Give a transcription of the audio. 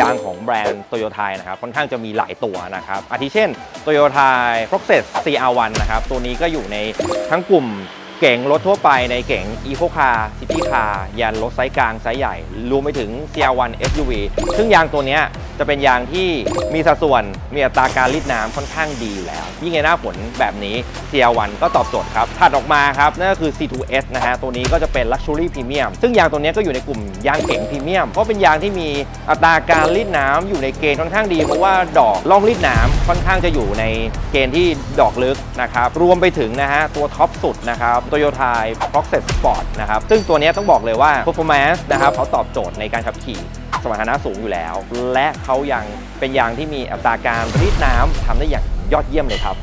ยางของแบรนด์โตโยต้านะครับค่อนข้างจะมีหลายตัวนะครับอาทิเช่น Toyota Proxys CR1 นะครับตัวนี้ก็อยู่ในทั้งกลุ่มเก๋งรถทั่วไปในเก๋ง Eco Car City Car ยันรถไซส์กลางไซส์ใหญ่ รวมไปถึง CR1 SUV ซึ่งยางตัวเนี้ย จะเป็นยางที่มีสัดส่วนมีอัตราการรีดน้ำค่อนข้างดีอยู่แล้ว ยิ่งในหน้าฝนแบบนี้ CR1 ก็ตอบโจทย์ครับถัดออกมาครับนั่นก็คือ C2S นะฮะตัวนี้ก็จะเป็น Luxury Premium ซึ่งยางตัวนี้ก็อยู่ในกลุ่มยางเก๋งพรีเมียม เพราะเป็นยางที่มีอัตราการรีดน้ำอยู่ในเกณฑ์ค่อนข้างดี เพราะว่าดอกล่องรีดน้ำค่อนข้างจะอยู่ในเกณฑ์ที่ดอกลึกนะครับรวมไปถึงนะฮะตัวท็อปสุดนะครับ Toyota Proxys Sport นะครับซึ่งตัวนี้ต้องบอกเลยว่า performance นะครับเขาตอบโจทย์ในการขับขี่ สมรรถนะสูงอยู่แล้ว และเขายังเป็นยางที่มีอัตราการรีดน้ำทำได้อย่างยอดเยี่ยมเลยครับ